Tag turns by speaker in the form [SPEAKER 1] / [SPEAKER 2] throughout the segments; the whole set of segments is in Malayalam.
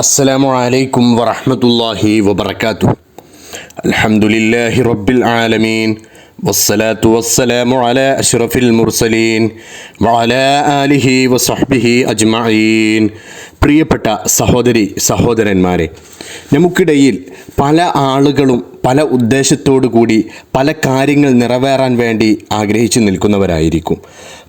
[SPEAKER 1] السلام عليكم ورحمة الله وبركاته الحمد لله رب العالمين والصلاة والسلام على أشرف المرسلين وعلى آله وصحبه أجمعين പ്രിയപ്പെട്ട സഹോദരി സഹോദരന്മാരെ നമുക്കിടയിൽ പല ആളുകളും പല ഉദ്ദേശത്തോടു കൂടി പല കാര്യങ്ങൾ നിറവേറാൻ വേണ്ടി ആഗ്രഹിച്ചു നിൽക്കുന്നവരായിരിക്കും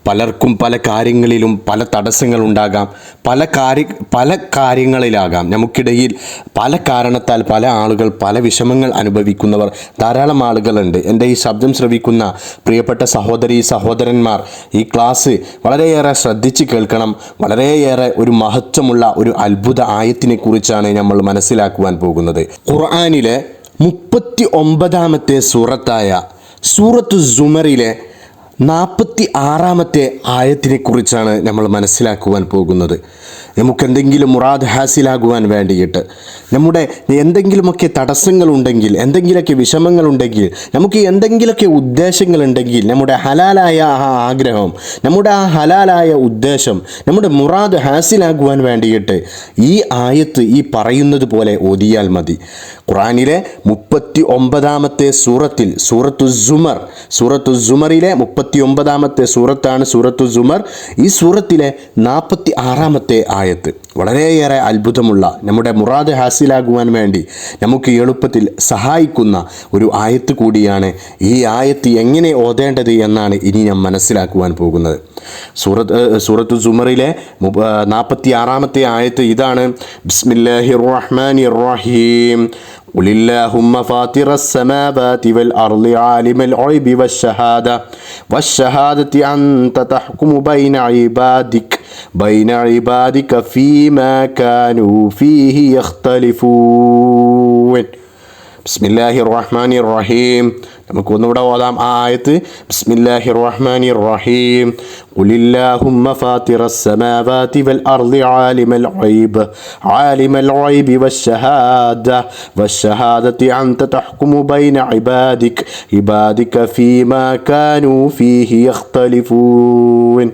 [SPEAKER 1] പലർക്കും പല കാര്യങ്ങളിലും പല തടസ്സങ്ങളുണ്ടാകാം. പല കാര്യ പല കാര്യങ്ങളിലാകാം. നമുക്കിടയിൽ പല കാരണത്താൽ പല ആളുകൾ പല വിഷമങ്ങൾ അനുഭവിക്കുന്നവർ ധാരാളം ആളുകളുണ്ട്. എന്റെ ഈ ശബ്ദം ശ്രവിക്കുന്ന പ്രിയപ്പെട്ട സഹോദരി സഹോദരന്മാർ ഈ ക്ലാസ് വളരെയേറെ ശ്രദ്ധിച്ച് കേൾക്കണം. വളരെയേറെ ഒരു മഹത്വമുള്ള ഒരു അത്ഭുത ആയത്തിനെ കുറിച്ചാണ് നമ്മൾ മനസ്സിലാക്കുവാൻ പോകുന്നത്. ഖുർആാനിലെ മുപ്പത്തി ഒമ്പതാമത്തെ സൂറത്തായ സൂറത്തു സുമറിലെ നാൽപ്പത്തി ആറാമത്തെ ആയത്തിനെ കുറിച്ചാണ് നമ്മൾ മനസ്സിലാക്കുവാൻ പോകുന്നത്. നമുക്കെന്തെങ്കിലും മുറാദ് ഹാസിലാകുവാൻ വേണ്ടിയിട്ട് നമ്മുടെ എന്തെങ്കിലുമൊക്കെ തടസ്സങ്ങളുണ്ടെങ്കിൽ എന്തെങ്കിലുമൊക്കെ വിഷമങ്ങളുണ്ടെങ്കിൽ നമുക്ക് എന്തെങ്കിലുമൊക്കെ ഉദ്ദേശങ്ങളുണ്ടെങ്കിൽ നമ്മുടെ ഹലാലായ ആ ആഗ്രഹം നമ്മുടെ ആ ഹലാലായ ഉദ്ദേശം നമ്മുടെ മുറാദ് ഹാസിലാകുവാൻ വേണ്ടിയിട്ട് ഈ ആയത്ത് ഈ പറയുന്നത് പോലെ ഓതിയാൽ മതി. ഖുറാനിലെ മുപ്പത്തി ഒമ്പതാമത്തെ സൂറത്തിൽ സൂറത്തു സുമർ സൂറത്തു സുമറിലെ മുപ്പത്തി ഒമ്പതാമത്തെ സൂറത്താണ് സൂറത്തു സുമർ. ഈ സൂറത്തിലെ നാൽപ്പത്തി ആറാമത്തെ ആയത്ത് വളരെയേറെ അത്ഭുതമുള്ള നമ്മുടെ മുറാദ് ഹാസിലാകുവാൻ വേണ്ടി നമുക്ക് എളുപ്പത്തിൽ സഹായിക്കുന്ന ഒരു ആയത്ത് കൂടിയാണ് ഈ ആയത്ത് എങ്ങനെ ഓതേണ്ടത് എന്നാണ് ഇനി ഞാൻ മനസ്സിലാക്കുവാൻ പോകുന്നത്. സൂറത്ത് സൂറത്തു സുമറിലെ നാൽപ്പത്തി ആറാമത്തെ ആയത്ത് ഇതാണ്. ബിസ്മില്ലാഹി റഹ്മാൻ റഹീം. قل اللهم فاطر السماوات والأرض عالم الغيب والشهادة والشهادة أنت تحكم بين عبادك بين عبادك فيما كانوا فيه يختلفون بسم الله الرحمن الرحيم നമുക്ക് ഒന്നുകൂടെ ഓതാം ആ ആയത്ത് ബിസ്മില്ലാഹി റഹ്മാനി റഹീം ഖുലില്ലാഹുമ്മ ഫാത്തിറ السماوات والأرض عالم الغيب عالم الغيب والشهادة والشهادة أنت تحكم بين عبادك عبادك فيما كانوا فيه يختلفون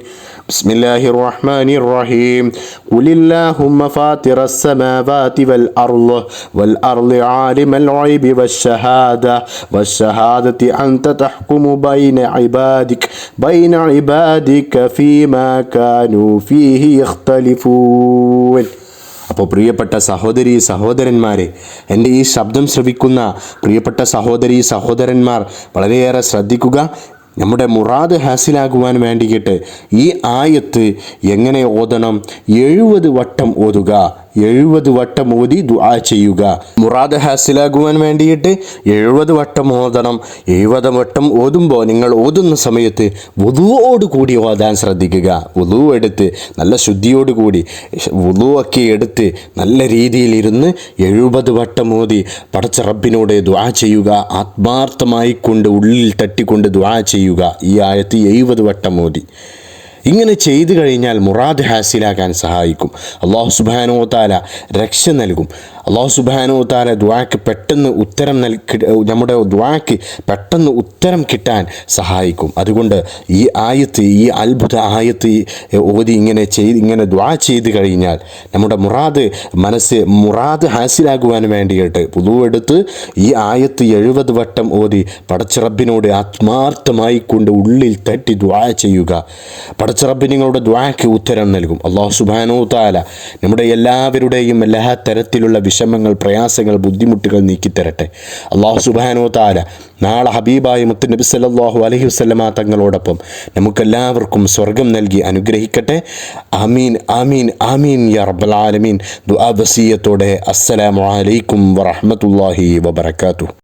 [SPEAKER 1] بسم الله الرحمن الرحيم قل اللهم فاطر السماوات والأرض والأرض عالم الغيب والشهادة والشهادة أنت تحكم بين عبادك بين عبادك فيما كانوا فيه يختلفون അപ്പോൾ പ്രിയപ്പെട്ട സഹോദരി സഹോദരന്മാരെ എൻ്റെ ഈ ശബ്ദം ശ്രവിക്കുന്ന പ്രിയപ്പെട്ട സഹോദരി സഹോദരന്മാർ വളരെയേറെ ശ്രദ്ധിക്കുക നമ്മുടെ മുറാദ് ഹാസിലാകുവാൻ വേണ്ടിയിട്ട് ഈ ആയത്ത് എങ്ങനെ ഓതണം? എഴുപത് വട്ടം ഓതുക. എഴുപത് വട്ടം ഓതി ദുആ ചെയ്യുക. മുറാദ് ഹാസിലാകുവാൻ വേണ്ടിയിട്ട് എഴുപത് വട്ടം ഓതണം. എഴുപത് വട്ടം ഓതുമ്പോൾ നിങ്ങൾ ഓതുന്ന സമയത്ത് കൂടി ഓതാൻ ശ്രദ്ധിക്കുക. വുതു എടുത്ത് നല്ല ശുദ്ധിയോട് കൂടി വുതു ഒക്കെ എടുത്ത് നല്ല രീതിയിലിരുന്ന് എഴുപത് വട്ടം ഓതി പടച്ച റബ്ബിനോട് ദുആ ചെയ്യുക. ആത്മാർത്ഥമായി കൊണ്ട് ഉള്ളിൽ തട്ടിക്കൊണ്ട് ദുആ ചെയ്യുക. ഈ ആയത്ത് എഴുപത് വട്ടം ഓതി. ഇങ്ങനെ ചെയ്തു കഴിഞ്ഞാൽ മുറാദ് ഹാസിലാക്കാൻ സഹായിക്കും. അള്ളാഹു സുബാനോ താല രക്ഷ നൽകും. അള്ളാഹു സുബാനോ താല ദ്വാക്ക് പെട്ടെന്ന് ഉത്തരം നൽകി നമ്മുടെ ദ്വാക്ക് പെട്ടെന്ന് ഉത്തരം കിട്ടാൻ സഹായിക്കും. അതുകൊണ്ട് ഈ ആയത്ത് ഈ അത്ഭുത ആയത്ത് ഓതി ഇങ്ങനെ ചെയ്ത് ഇങ്ങനെ ദ്വാ ചെയ്ത് കഴിഞ്ഞാൽ നമ്മുടെ മുറാദ് മനസ്സ് മുറാദ് ഹാസിലാകുവാൻ വേണ്ടിയിട്ട് പുതുവെടുത്ത് ഈ ആയത്ത് എഴുപത് വട്ടം ഓതി പടച്ചിറബിനോട് ആത്മാർത്ഥമായി കൊണ്ട് ഉള്ളിൽ തട്ടി ദ്വാ ചെയ്യുക. പടച്ചിറബ് നിങ്ങളുടെ ദ്വാക്ക് ഉത്തരം നൽകും. അള്ളാഹു സുബാനോ താല നമ്മുടെ എല്ലാവരുടെയും എല്ലാ തരത്തിലുള്ള വിഷമങ്ങൾ പ്രയാസങ്ങൾ ബുദ്ധിമുട്ടുകൾ നീക്കിത്തരട്ടെ. അള്ളാഹു സുബാനോ താല നാളെ ഹബീബായ മുത്ത് നബി സല്ലാഹു അലഹി വസ്ലമ തങ്ങളോടൊപ്പം നമുക്കെല്ലാവർക്കും സ്വർഗം നൽകി അനുഗ്രഹിക്കട്ടെ. ആമീൻ ആമീൻ ആമീൻ യാ റബ്ബൽ ആലമീൻ. ദുആ വസീയത്തോടെ അസ്സലാമു അലൈക്കും വറഹ്മത്തുള്ളാഹി വബറകാതുഹു.